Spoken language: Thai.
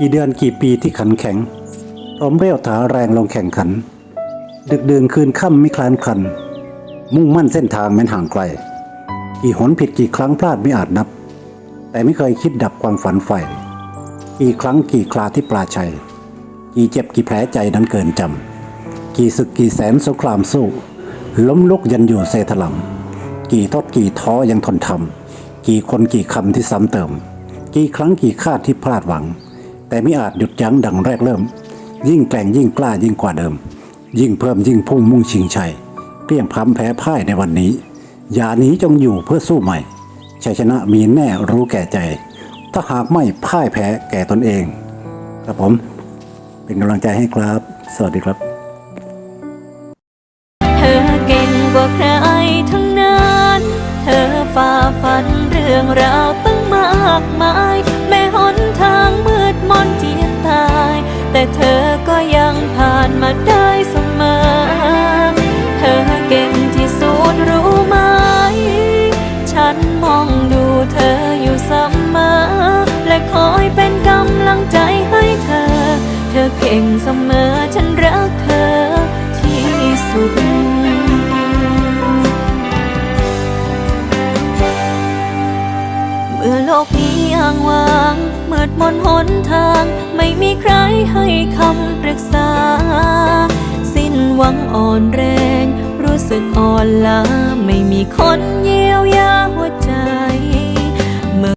กี่เดือนกี่ปีที่ขันแข็งพร้อมเรี่ยวถาแรงลงแข่งขัน ดึกดื่นคืนค่ำไม่คลานคลัน มุ่งมั่นเส้นทางแม้นห่างไกล กี่หนผิดกี่ครั้งพลาดไม่อาจนับ แต่ไม่เคยคิดดับความฝันใฝ่กี่ครั้งกี่คราที่ปลาชัย กี่เจ็บกี่แผลใจนั้นเกินจำกี่ศึกกี่แสนสงครามสู้ ล้มลุกยันอยู่เซถลำกี่ทอดกี่ท้อยังทนทำกี่คนกี่คำที่ซ้ำเติม กี่ครั้งกี่คาดที่พลาดหวัง แต่ไม่อาจหยุดยั้งดังแรกเริ่ม ยิ่งแกร่งยิ่งกล้ายิ่งกว่าเดิม ยิ่งเพิ่มยิ่งพุ่งมุ่งชิงชัยเปลี่ยงพร้ำแพ้พ่ายในวันนี้ อย่าหนีจงอยู่เพื่อสู้ใหม่ชัยชนะมีแน่รู้แก่ใจ ถ้าหากไม่พ่ายแพ้แก่ตนเอง ครับผมเป็นกำลังใจให้ครับ สวัสดีครับเธอเก่งกว่าใครทั้งนั้น เธอฝ่าฟันเรื่องราวตั้งมากมาย แต่เธอก็ยังผ่านมาได้เสมอ เธอเก่งที่สุดรู้ไหม ฉันมองดูเธออยู่เสมอ และคอยเป็นกำลังใจให้เธอ เธอเก่งเสมอฉัน เมื่อโลกนี้อ้างว้างมืดมนหนทาง ไม่มีใครให้คำปรึกษา สิ้นหวังอ่อนแรง รู้สึกอ่อนล้า ไม่มีคนเยียวยา